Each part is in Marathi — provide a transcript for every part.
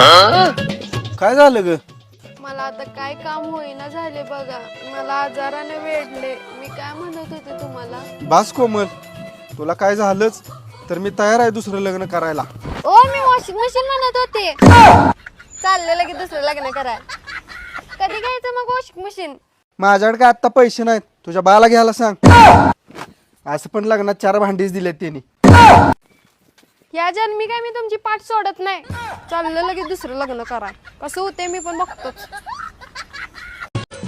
काय झालं ग? मला आता काय काम होईना झाले बघा. मला आजाराने वेढले. मी काय म्हणत होते तुम्हाला? बास कोमल तुला काय झालंच? तर मी तयार आहे दुसरं लग्न करायला. ओ मी वॉशिंग मशीन म्हणत होते. चाललेलं की दुसरं लग्न कराय कधी घ्यायचं मग वॉशिंग मशीन? माझ्याकडे काय आत्ता पैसे नाहीत? तुझ्या बाला घ्यायला सांग. असं पण लग्नात चार भांडीच दिलेत त्यांनी. या जन्मी काय मी तुमची पाठ सोडत नाही? चाललेलं की दुसरं लग्न कराय कसं होते मी पण बघतोच.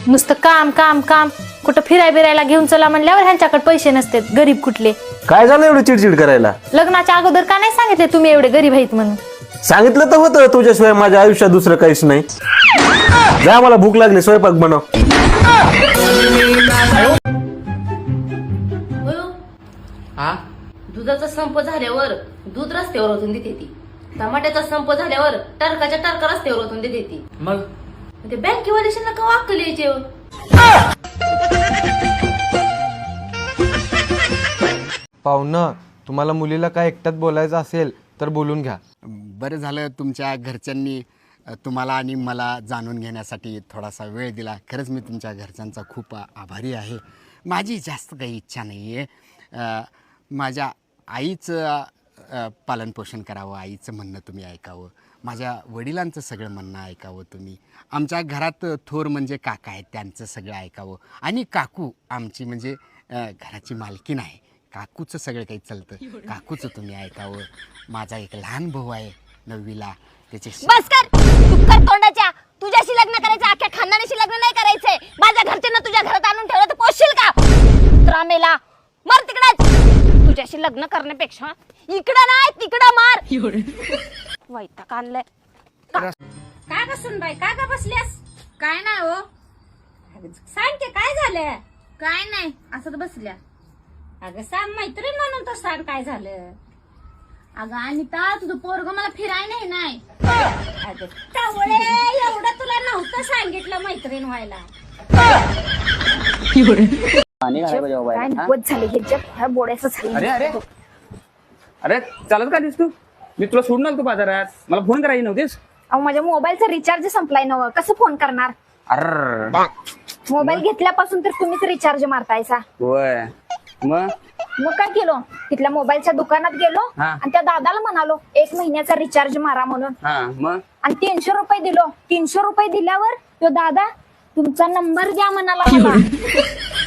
नुसतं काम काम काम. कुठं फिराय बिरायला घेऊन चला म्हणल्यावर ह्यांच्याकडे पैसे नसते गरीब कुठले? काय झालं एवढं चिडचिड करायला? लग्नाच्या अगोदर का नाही सांगितले तुम्ही एवढे गरीब आहेत म्हणून? सांगितलं तर होतं तुझ्याशिवाय माझ्या आयुष्यात दुसरं काहीच नाही. जा मला भूक लागली स्वयंपाक बनव. हा दुधाचा संप झाल्यावर दूध रस्त्यावर ओतून देते ती. टमाट्याचा संप झाल्यावर टरकाच्या टरका रस्त्यावर ओतून देते ती. मग? ते बँकेवाल्याशी का वाकल यायचे हो? पाहुणं तुम्हाला मुलीला काय एकट्यात बोलायचं असेल तर बोलून घ्या. बरं झालं तुमच्या घरच्यांनी अ, तुम्हाला आणि मला जाणून घेण्यासाठी थोडासा वेळ दिला. खरंच मी तुमच्या घरच्यांचा खूप आ- आभारी आहे. माझी जास्त काही इच्छा नाही आहे माझ्या आईचं अ, पालनपोषण करावं आईचं म्हणणं तुम्ही ऐकावं. माझ्या वडिलांचं सगळं म्हणणं ऐकावं तुम्ही. आमच्या घरात थोर म्हणजे काका आहेत त्यांचं सगळं ऐकावं. आणि काकू आमची म्हणजे अ, घराची मालकीण आहे. काकूचं सगळं काही चालतं. काकूचं तुम्ही ऐकावं. माझा एक लहान भाऊ आहे नववीला. त्याचे बस कर तुक्कर तोंडाच्या तुझ्याशी लग्न करायचं अख्ख्या खानदानीशी लग्न नाही करायचंय माझ्या घरच्यांना तुझ्या घरात आणून ठेवलं तर पोषशील का कुत्रा मेला मर तिकडच तुझ्याशी लग्न करण्यापेक्षा इकडं नाही तिकडं मार. वैताग आणलंय. काय बसून बाई? काय का बसल्यास? काय नाही हो. सांग की काय झालं काय नाही असं बसल्या. अगं सांग मैत्रीण म्हणून तर सांग काय झालं. अगं अनिता तुझं पोरग मला फिराय नाही नाही. अगं एवढं तुला नव्हतं सांगितलं मैत्रीण व्हायला. काय नवत झाले जग ह्या बोड्याचं झालं. अरे अरे. अरे चालत का दिस तू? मी तुला सोडून आलो तू बाजारात. मला फोन करायची नव्हतीस अहो माझ्या मोबाईलचा रिचार्ज संपलाय नव. कसं फोन करणार? अरे. मोबाईल घेतल्यापासून तर तुम्हीच रिचार्ज मारतायसा. होय. मग? मग काय केलो? तिथल्या मोबाईलच्या दुकानात गेलो हा. आणि त्या दादाला म्हणालो एक महिन्याचा रिचार्ज मारा म्हणून. हा मग? आणि तीनशे रुपये दिलो. तीनशे रुपये दिल्यावर तो दादा तुमचा नंबर द्या म्हणाला मला.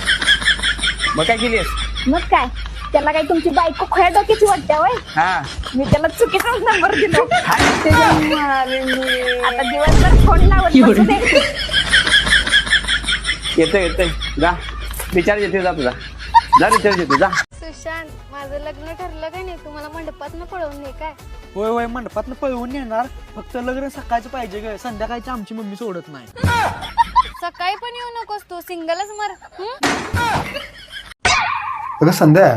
मग काय केलीस? मग काय? त्याला काय तुमची बायको खोया डोक्याची वाटते होय? हा. मी त्याला चुकीचाच नंबर दिलो. आता दिवसभर फोन लावत बसू दे. येतोय येतोय. जा. रिचार्ज येते जा तुझा. जा रिचार्ज येते जा. सुशांत माझं लग्न ठरलं काय नाही? तुम्हाला मंडपात न पळवून नाही काय? होय होय मंडपात पळवून नेणार. फक्त लग्न सकाळचं पाहिजे ग. संध्याकाळची आमची मम्मी सोडत नाही. सकाळी पण येऊ नकोस तू. सिंगलच मर. हं? अगं संध्या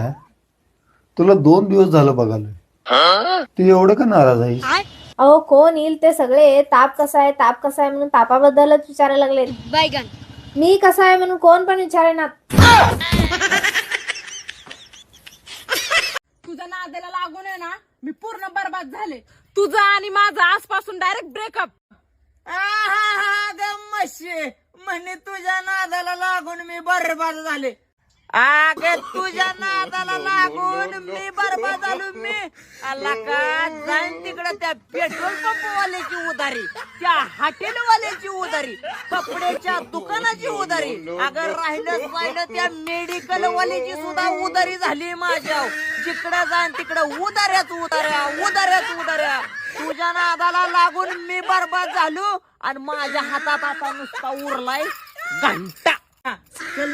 तुला दोन दिवस झालं बघालोय तू एवढं का नाराज आहे अहो कोण येईल ते सगळे? ताप कसा आहे? ताप कसा आहे म्हणून तापाबद्दलच विचारायला लागले. बैगन मी कसा आहे म्हणून कोण पण विचारेना तुझ्या नादाला लागून आहे ना मी पूर्ण बर्बाद झाले. तुझा आणि माझा आजपासून डायरेक्ट ब्रेकअप मशी म्हणे तुझ्या नादाला लागून मी बर्बाद झाले. अगे तुझ्या नादाला लागून मी बर्बाद झालो मी. आला का? जाईन तिकडे त्या पेट्रोल पंप वाल्याची उधारी त्या हॉटेल वाल्याची उधारी कपड्याच्या दुकानाची उधारी. अगर राहिलं राहिलं त्या मेडिकल वाल्याची सुद्धा उधारी झाली माझ्या जिकडे जाईन तिकडे उधाऱ्याच उधाऱ्या उधाऱ्याच उधाऱ्या. तुझ्या नादाला लागून मी बर्बाद झालो आणि माझ्या हातात आता नुसता उरलाय घंटा. चल